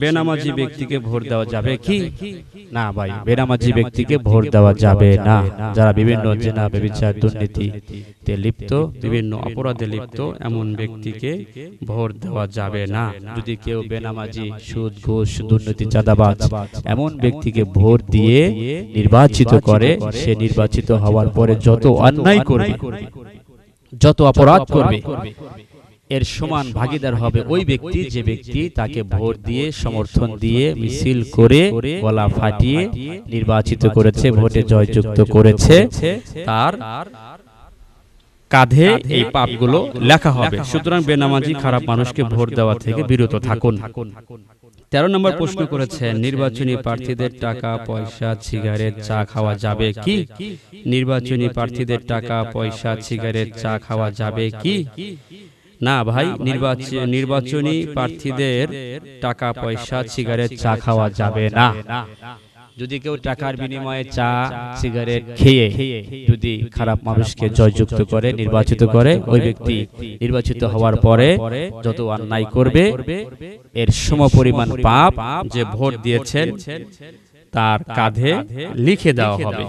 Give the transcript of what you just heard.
বেনামাজি ব্যক্তিকে ভোট দেওয়া যাবে কি? না ভাই বেনামাজি ব্যক্তিকে ভোট দেওয়া যাবে না। যারা বিভিন্ন জেনা ব্যবচার দুর্নীতিতে লিপ্ত বিভিন্ন অপরাধে লিপ্ত এমন ব্যক্তিকে ভোট দেওয়া যাবে না। যদি কেউ বেনামাজি সুদ ঘুষ দুর্নীতি চাঁদাবাজ এমন ব্যক্তিকে ভোট দিয়ে নির্বাচিত করে সে নির্বাচিত হওয়ার পরে যত অন্যায় করবে যত অপরাধ করবে এর সমান ভাগিদার হবে ওই ব্যক্তি যে ব্যক্তি তাকে ভোট দিয়ে সমর্থন দিয়ে মিছিল করে গলা ফাটিয়ে নির্বাচিত করেছে ভোটে জয়যুক্ত করেছে। তার কাঁধে এই পাপগুলো লেখা হবে। সুতরাং বেনামাজি খারাপ মানুষকে ভোট দেওয়া থেকে বিরত থাকুন। তেরো নম্বর প্রশ্ন করেছেন নির্বাচনী প্রার্থীদের টাকা পয়সা সিগারেট চা খাওয়া যাবে কি? নির্বাচনী প্রার্থীদের টাকা পয়সা সিগারেট চা খাওয়া যাবে কি? না ভাই নির্বাচন নির্বাচনী প্রার্থীদের টাকা পয়সা সিগারেট চা খাওয়া যাবে না। যদি কেউ টাকার বিনিময়ে চা সিগারেট খেয়ে যদি খারাপ মানুষকে জয়যুক্ত করে নির্বাচিত করে ওই ব্যক্তি নির্বাচিত হওয়ার পরে যত অন্যায় করবে এর সম পরিমাণ পাপ যে ভোট দিয়েছেন তার কাঁধে লিখে দেওয়া হবে।